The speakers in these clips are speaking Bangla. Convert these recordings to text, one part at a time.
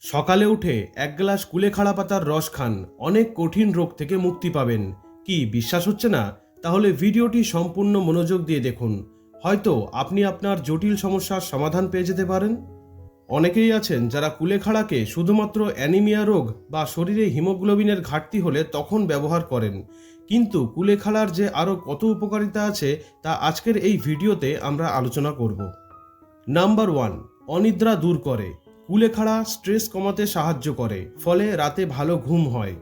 সকালে উঠে এক গ্লাস কুলেখাড়া পাতার রস খান। অনেক কঠিন রোগ থেকে মুক্তি পাবেন। কি, বিশ্বাস হচ্ছে না? তাহলে ভিডিওটি সম্পূর্ণ মনোযোগ দিয়ে দেখুন। হয়তো আপনি আপনার জটিল সমস্যার সমাধান পেয়ে যেতে পারেন। অনেকেই আছেন যারা কুলেখাড়াকে শুধুমাত্র অ্যানিমিয়া রোগ বা শরীরে হিমোগ্লোবিনের ঘাটতি হলে তখন ব্যবহার করেন। কিন্তু কুলেখাড়ার যে আরও কত উপকারিতা আছে তা আজকের এই ভিডিওতে আমরা আলোচনা করব। নাম্বার ওয়ান, অনিদ্রা দূর করে। কুলেখাড়া স্ট্রেস কমাতে সাহায্য করে, ফলে রাতে ভালো ঘুম হয়।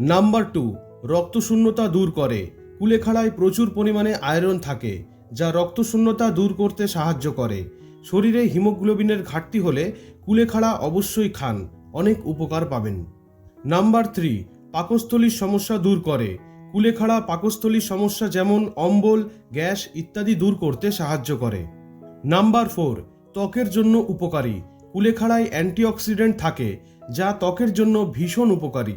নাম্বার টু, রক্তশূন্যতা দূর করে। কুলেখাড়ায় প্রচুর পরিমাণে আয়রন থাকে, যা রক্তশূন্যতা দূর করতে সাহায্য করে। শরীরে হিমোগ্লোবিনের ঘাটতি হলে কুলেখাড়া অবশ্যই খান, অনেক উপকার পাবেন। নাম্বার থ্রি, পাকস্থলীর সমস্যা দূর করে। কুলেখাড়া পাকস্থলীর সমস্যা যেমন অম্বল, গ্যাস ইত্যাদি দূর করতে সাহায্য করে। নাম্বার ফোর, ত্বকের জন্য উপকারী। কুলেখাড়ায় অ্যান্টিঅক্সিডেন্ট থাকে, যা ত্বকের জন্য ভীষণ উপকারী।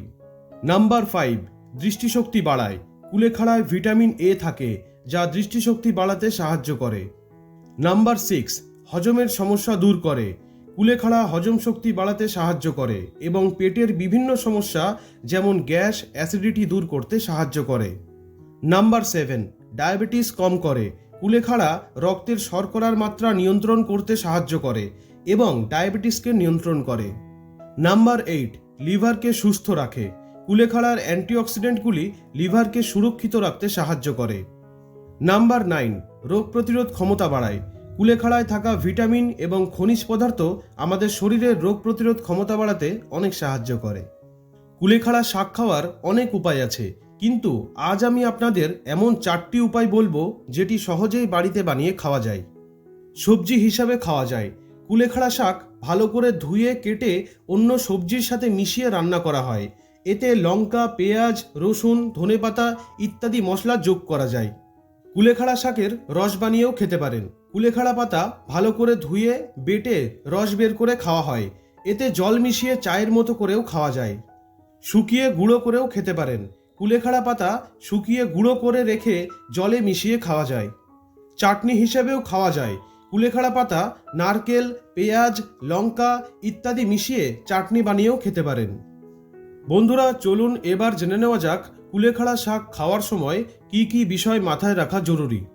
নাম্বার ফাইভ, দৃষ্টিশক্তি বাড়ায়। কুলেখাড়ায় ভিটামিন এ থাকে, যা দৃষ্টিশক্তি বাড়াতে সাহায্য করে। নাম্বার সিক্স, হজমের সমস্যা দূর করে। কুলেখাড়া হজম শক্তি বাড়াতে সাহায্য করে এবং পেটের বিভিন্ন সমস্যা, যেমন গ্যাস, অ্যাসিডিটি দূর করতে সাহায্য করে। নাম্বার সেভেন, ডায়াবেটিস কম করে। কুলেখাড়া রক্তের শর্করার মাত্রা নিয়ন্ত্রণ করতে সাহায্য করে এবং ডায়াবেটিসকে নিয়ন্ত্রণ করে। নাম্বার এইট, লিভারকে সুস্থ রাখে। কুলেখাড়ার অ্যান্টিঅক্সিডেন্টগুলি লিভারকে সুরক্ষিত রাখতে সাহায্য করে। নাম্বার নাইন, রোগ প্রতিরোধ ক্ষমতা বাড়ায়। কুলেখাড়ায় থাকা ভিটামিন এবং খনিজ পদার্থ আমাদের শরীরের রোগ প্রতিরোধ ক্ষমতা বাড়াতে অনেক সাহায্য করে। কুলেখাড়া শাক খাওয়ার অনেক উপায় আছে, কিন্তু আজ আমি আপনাদের এমন চারটি উপায় বলব যেটি সহজেই বাড়িতে বানিয়ে খাওয়া যায়। সবজি হিসাবে খাওয়া যায় কুলেখাড়া শাক ভালো করে ধুয়ে কেটে অন্য সবজির সাথে মিশিয়ে রান্না করা হয়। এতে লঙ্কা, পেঁয়াজ, রসুন, ধনেপাতা ইত্যাদি মশলা যোগ করা যায়। কুলেখাড়া শাকের রস বানিয়েও খেতে পারেন। কুলেখাড়া পাতা ভালো করে ধুয়ে, বেটে রস বের করে খাওয়া হয়। এতে জল মিশিয়ে চায়ের মতো করেও খাওয়া যায়। শুকিয়ে গুঁড়ো করেও খেতে পারেন। কুলেখাড়া পাতা শুকিয়ে গুঁড়ো করে রেখে জলে মিশিয়ে খাওয়া যায়। চাটনি হিসেবেও খাওয়া যায়। কুলেখাড়া পাতা, নারকেল, পেঁয়াজ, লঙ্কা ইত্যাদি মিশিয়ে চাটনি বানিয়েও খেতে পারেন। বন্ধুরা, চলুন এবার জেনে নেওয়া যাক কুলেখাড়া শাক খাওয়ার সময় কি কি বিষয় মাথায় রাখা জরুরি।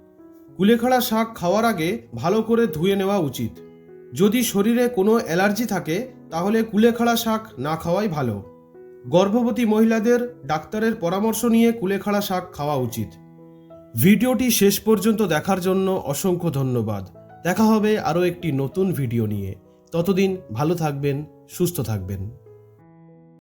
কুলেখাড়া শাক খাওয়ার আগে ভালো করে ধুয়ে নেওয়া উচিত। যদি শরীরে কোনো অ্যালার্জি থাকে, তাহলে কুলেখাড়া শাক না খাওয়াই ভালো। গর্ভবতী মহিলাদের ডাক্তারের পরামর্শ নিয়ে কুলেখাড়া শাক খাওয়া উচিত। ভিডিওটি শেষ পর্যন্ত দেখার জন্য অসংখ্য ধন্যবাদ। দেখা হবে আরও একটি নতুন ভিডিও নিয়ে। ততদিন ভালো থাকবেন সুস্থ থাকবেন।